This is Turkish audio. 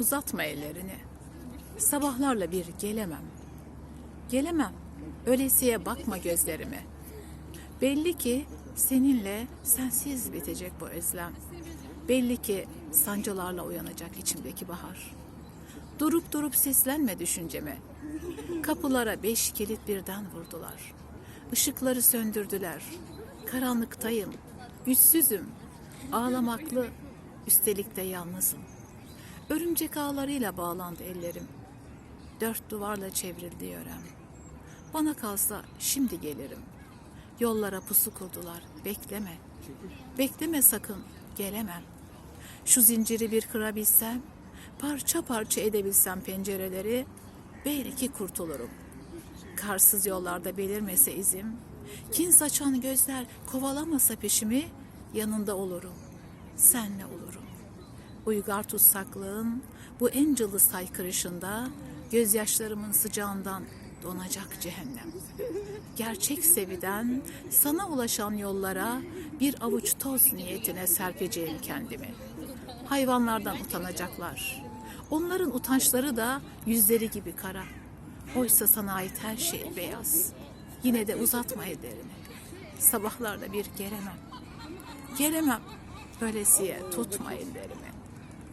Uzatma ellerini. Sabahlarla bir gelemem. Gelemem. Ölesiye bakma gözlerime. Belli ki seninle sensiz bitecek bu özlem. Belli ki sancılarla uyanacak içimdeki bahar. Durup durup seslenme düşünceme. Kapılara beş kilit birden vurdular. Işıkları söndürdüler. Karanlıktayım, güçsüzüm, ağlamaklı, üstelik de yalnızım. Örümcek ağlarıyla bağlandı ellerim. Dört duvarla çevrildi yörem. Bana kalsa şimdi gelirim. Yollara pusu kurdular, bekleme. Bekleme sakın, gelemem. Şu zinciri bir kırabilsem, parça parça edebilsem pencereleri, belki kurtulurum. Karsız yollarda belirmese izim, kin saçan gözler kovalamasa peşimi, yanında olurum, senle olurum. Uygar tutsaklığın bu cılız saykırışında gözyaşlarımın sıcağından donacak cehennem. Gerçek seviden sana ulaşan yollara bir avuç toz niyetine serpeceğim kendimi. Hayvanlardan utanacaklar. Onların utançları da yüzleri gibi kara. Oysa sana ait her şey beyaz. Yine de uzatma ellerini. Sabahlarda bir gelemem. Gelemem. Ölesiye tutma ellerimi.